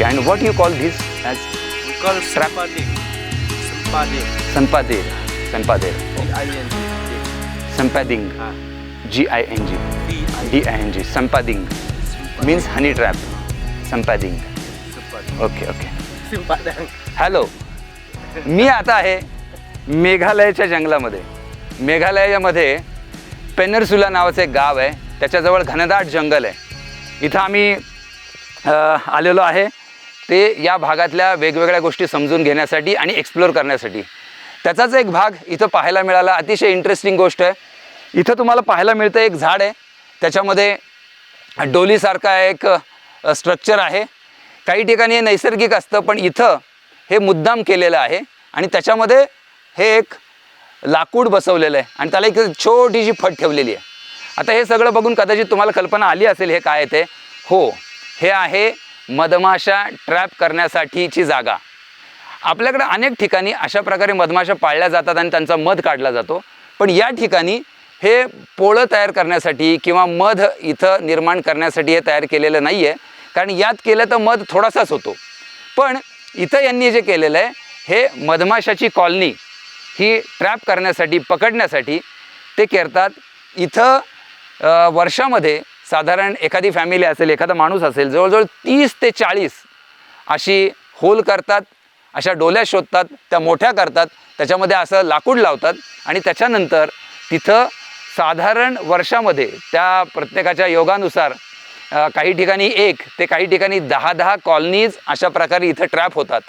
What you call this as. Sampading. संपादेर संपादेर. संपॅदिंग. G I N G. D I N G संपादिंग means honey trap संपॅदिंग. Okay okay. Hello मी आता आहे मेघालयाच्या जंगलामध्ये. मेघालयामध्ये पेनरसुला नावाचं एक गाव आहे. त्याच्याजवळ घनदाट जंगल आहे. इथं आम्ही आलेलो आहे. ते या भागातल्या वेगवेगळ्या गोष्टी समजून घेण्यासाठी आणि एक्सप्लोर करण्यासाठी. त्याचाच एक भाग इथं पाहायला मिळाला. अतिशय इंटरेस्टिंग गोष्ट आहे. इथं तुम्हाला पाहायला मिळतं एक झाड आहे. त्याच्यामध्ये डोलीसारखा एक स्ट्रक्चर आहे. काही ठिकाणी हे नैसर्गिक असतं पण इथं हे मुद्दाम केलेलं आहे. आणि त्याच्यामध्ये हे एक लाकूड बसवलेलं आहे. आणि त्याला एक छोटीशी फट ठेवलेली आहे. आता हे सगळं बघून कदाचित तुम्हाला कल्पना आली असेल हे काय ते? हो हे आहे मधमाशा ट्रॅप करण्यासाठीची जागा. आपल्याकडे अनेक ठिकाणी अशा प्रकारे मधमाशा पाळल्या जातात आणि त्यांचा मध काढला जातो. पण या ठिकाणी हे पोळं तयार करण्यासाठी किंवा मध इथं निर्माण करण्यासाठी हे तयार केलेलं नाही आहे कारण यात केलं तर मध थोडासाच होतो. पण इथं यांनी जे केलेलं आहे हे मधमाशाची कॉलनी ही ट्रॅप करण्यासाठी पकडण्यासाठी ते करतात. इथं वर्षामध्ये साधारण एखादी फॅमिली असेल एखादा माणूस असेल जवळजवळ तीस ते चाळीस अशी होल करतात अशा डोल्या शोधतात त्या मोठ्या करतात त्याच्यामध्ये असं लाकूड लावतात आणि त्याच्यानंतर तिथं साधारण वर्षामध्ये त्या प्रत्येकाच्या योगानुसार काही ठिकाणी एक ते काही ठिकाणी दहा दहा कॉलनीज अशा प्रकारे इथं ट्रॅप होतात.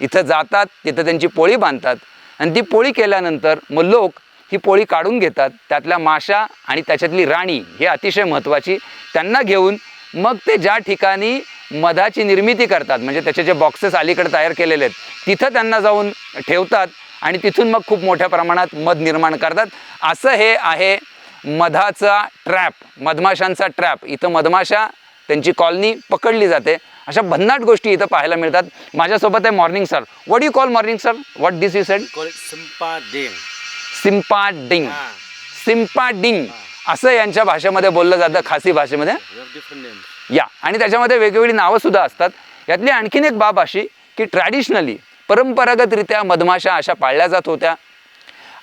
इथं जातात तिथं त्यांची पोळी बांधतात. आणि ती पोळी केल्यानंतर मग लोक ही पोळी काढून घेतात. त्यातल्या माशा आणि त्याच्यातली राणी हे अतिशय महत्त्वाची त्यांना घेऊन मग ते ज्या ठिकाणी मधाची निर्मिती करतात म्हणजे त्याचे जे बॉक्सेस अलीकडे तयार केलेले आहेत तिथं त्यांना जाऊन ठेवतात आणि तिथून मग खूप मोठ्या प्रमाणात मध निर्माण करतात. असं हे आहे मधाचा ट्रॅप मधमाशांचा ट्रॅप इथं मधमाशा त्यांची कॉलनी पकडली जाते. अशा भन्नाट गोष्टी इथं पाहायला मिळतात. माझ्यासोबत आहे morning sir what you call morning sir what this you said Call it Sampading. सिम्पाडिंग. Ah. सिम्पाडिंग. असं यांच्या भाषेमध्ये बोललं जातं खासी भाषेमध्ये. या. आणि त्याच्यामध्ये वेगवेगळी नावंसुद्धा असतात. यातली आणखीन एक बाब अशी की ट्रॅडिशनली परंपरागतरित्या मधमाशा अशा पाळल्या जात होत्या.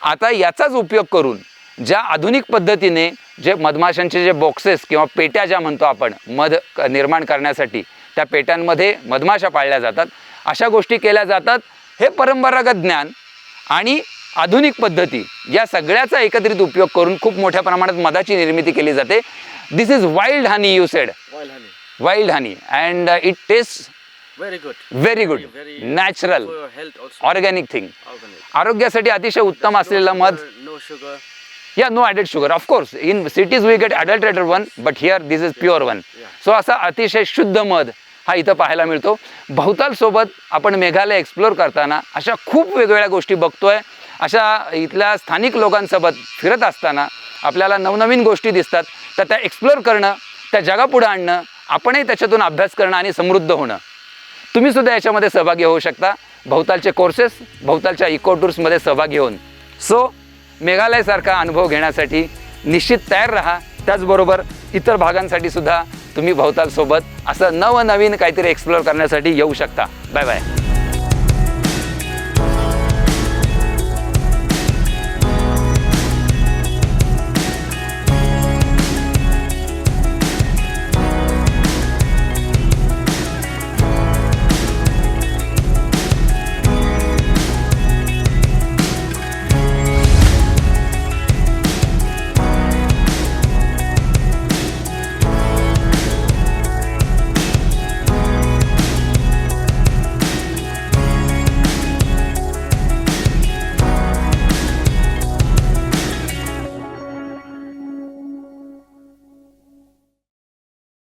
आता याचाच उपयोग करून ज्या आधुनिक पद्धतीने जे मधमाशांचे जे बॉक्सेस किंवा पेट्या ज्या म्हणतो आपण मध निर्माण करण्यासाठी त्या पेट्यांमध्ये मधमाशा पाळल्या जातात. अशा गोष्टी केल्या जातात. हे परंपरागत ज्ञान आणि आधुनिक पद्धती या सगळ्याचा एकत्रित उपयोग करून खूप मोठ्या प्रमाणात मधाची निर्मिती केली जाते. This is wild honey you said. Wild honey and it taste. Very good Very, very natural. Organic thing. आरोग्यासाठी अतिशय उत्तम असलेलं मध No sugar. या no added sugar of course in cities we get adulterated one but here this is pure one so असा अतिशय शुद्ध मध हा इथं पाहायला मिळतो बहुतालसोबत आपण मेघालय एक्सप्लोर करताना अशा खूप वेगवेगळ्या गोष्टी बघतोय अशा इथल्या स्थानिक लोकांसोबत फिरत असताना आपल्याला नवनवीन गोष्टी दिसतात. तर त्या एक्सप्लोर करणं त्या जगापुढं आणणं आपणही त्याच्यातून अभ्यास करणं आणि समृद्ध होणं. तुम्हीसुद्धा याच्यामध्ये सहभागी होऊ शकता. भवतालचे कोर्सेस भवतालच्या इको टूर्समध्ये सहभागी होऊन. सो मेघालयसारखा अनुभव घेण्यासाठी निश्चित तयार राहा. त्याचबरोबर इतर भागांसाठी सुद्धा तुम्ही भवतालसोबत असं नवनवीन काहीतरी एक्सप्लोअर करण्यासाठी येऊ शकता. Bye bye